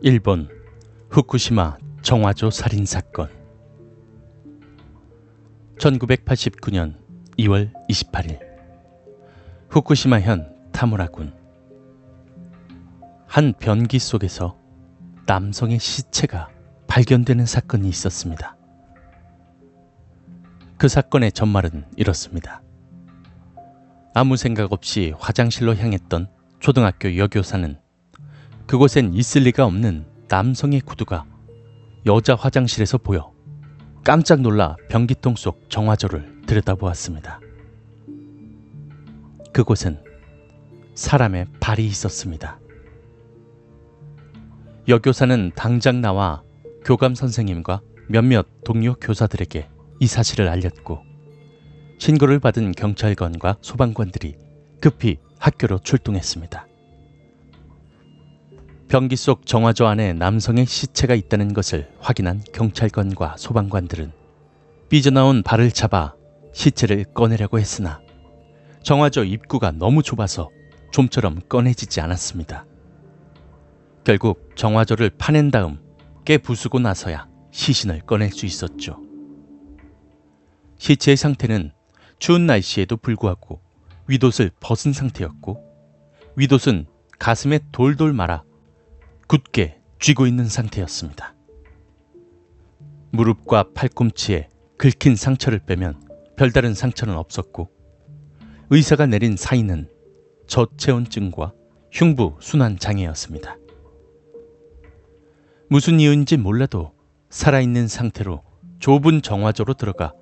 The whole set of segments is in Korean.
일본 후쿠시마 정화조 살인 사건 1989년 2월 28일 후쿠시마현 타무라군 한 변기 속에서 남성의 시체가 발견되는 사건이 있었습니다. 그 사건의 전말은 이렇습니다. 아무 생각 없이 화장실로 향했던 초등학교 여교사는 그곳엔 있을 리가 없는 남성의 구두가 여자 화장실에서 보여 깜짝 놀라 변기통 속 정화조를 들여다보았습니다. 그곳은 사람의 발이 있었습니다. 여교사는 당장 나와 교감 선생님과 몇몇 동료 교사들에게 이 사실을 알렸고 신고를 받은 경찰관과 소방관들이 급히 학교로 출동했습니다. 변기 속 정화조 안에 남성의 시체가 있다는 것을 확인한 경찰관과 소방관들은 삐져나온 발을 잡아 시체를 꺼내려고 했으나 정화조 입구가 너무 좁아서 좀처럼 꺼내지지 않았습니다. 결국 정화조를 파낸 다음 깨 부수고 나서야 시신을 꺼낼 수 있었죠. 시체의 상태는 추운 날씨에도 불구하고 윗옷을 벗은 상태였고 윗옷은 가슴에 돌돌 말아 굳게 쥐고 있는 상태였습니다. 무릎과 팔꿈치에 긁힌 상처를 빼면 별다른 상처는 없었고 의사가 내린 사인은 저체온증과 흉부 순환 장애였습니다. 무슨 이유인지 몰라도 살아있는 상태로 좁은 정화조로 들어가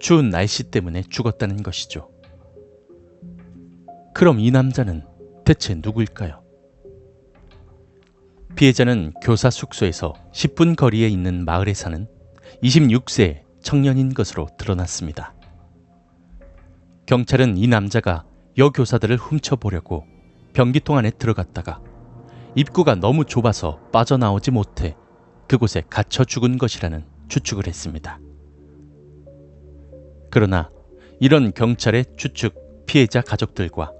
추운 날씨 때문에 죽었다는 것이죠. 그럼 이 남자는 대체 누구일까요? 피해자는 교사 숙소에서 10분 거리에 있는 마을에 사는 26세 청년인 것으로 드러났습니다. 경찰은 이 남자가 여교사들을 훔쳐보려고 변기통 안에 들어갔다가 입구가 너무 좁아서 빠져나오지 못해 그곳에 갇혀 죽은 것이라는 추측을 했습니다. 그러나 이런 경찰의 추측 피해자 가족들과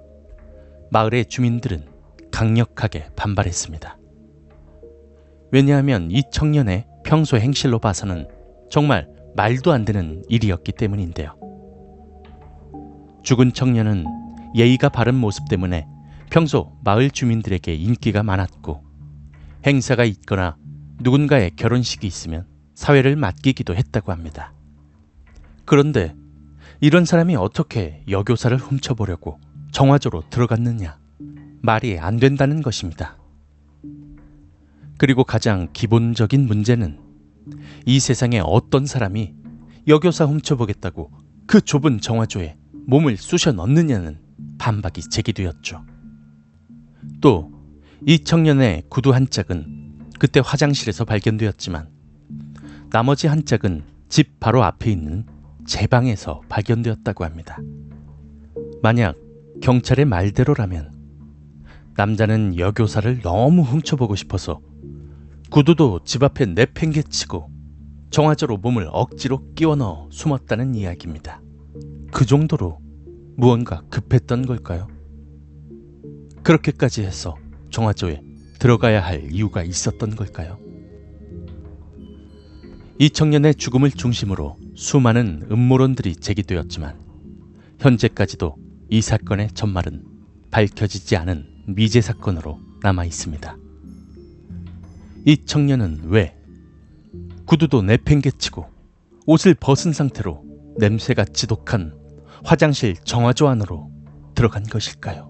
마을의 주민들은 강력하게 반발했습니다. 왜냐하면 이 청년의 평소 행실로 봐서는 정말 말도 안 되는 일이었기 때문인데요. 죽은 청년은 예의가 바른 모습 때문에 평소 마을 주민들에게 인기가 많았고 행사가 있거나 누군가의 결혼식이 있으면 사회를 맡기기도 했다고 합니다. 그런데 이런 사람이 어떻게 여교사를 훔쳐보려고 정화조로 들어갔느냐? 말이 안 된다는 것입니다. 그리고 가장 기본적인 문제는 이 세상에 어떤 사람이 여교사 훔쳐보겠다고 그 좁은 정화조에 몸을 쑤셔 넣느냐는 반박이 제기되었죠. 또 이 청년의 구두 한 짝은 그때 화장실에서 발견되었지만 나머지 한 짝은 집 바로 앞에 있는 제 방에서 발견되었다고 합니다. 만약 경찰의 말대로라면 남자는 여교사를 너무 훔쳐보고 싶어서 구두도 집 앞에 내팽개치고 정화조로 몸을 억지로 끼워 넣어 숨었다는 이야기입니다. 그 정도로 무언가 급했던 걸까요? 그렇게까지 해서 정화조에 들어가야 할 이유가 있었던 걸까요? 이 청년의 죽음을 중심으로 수많은 음모론들이 제기되었지만 현재까지도 이 사건의 전말은 밝혀지지 않은 미제 사건으로 남아 있습니다. 이 청년은 왜 구두도 내팽개치고 옷을 벗은 상태로 냄새가 지독한 화장실 정화조 안으로 들어간 것일까요?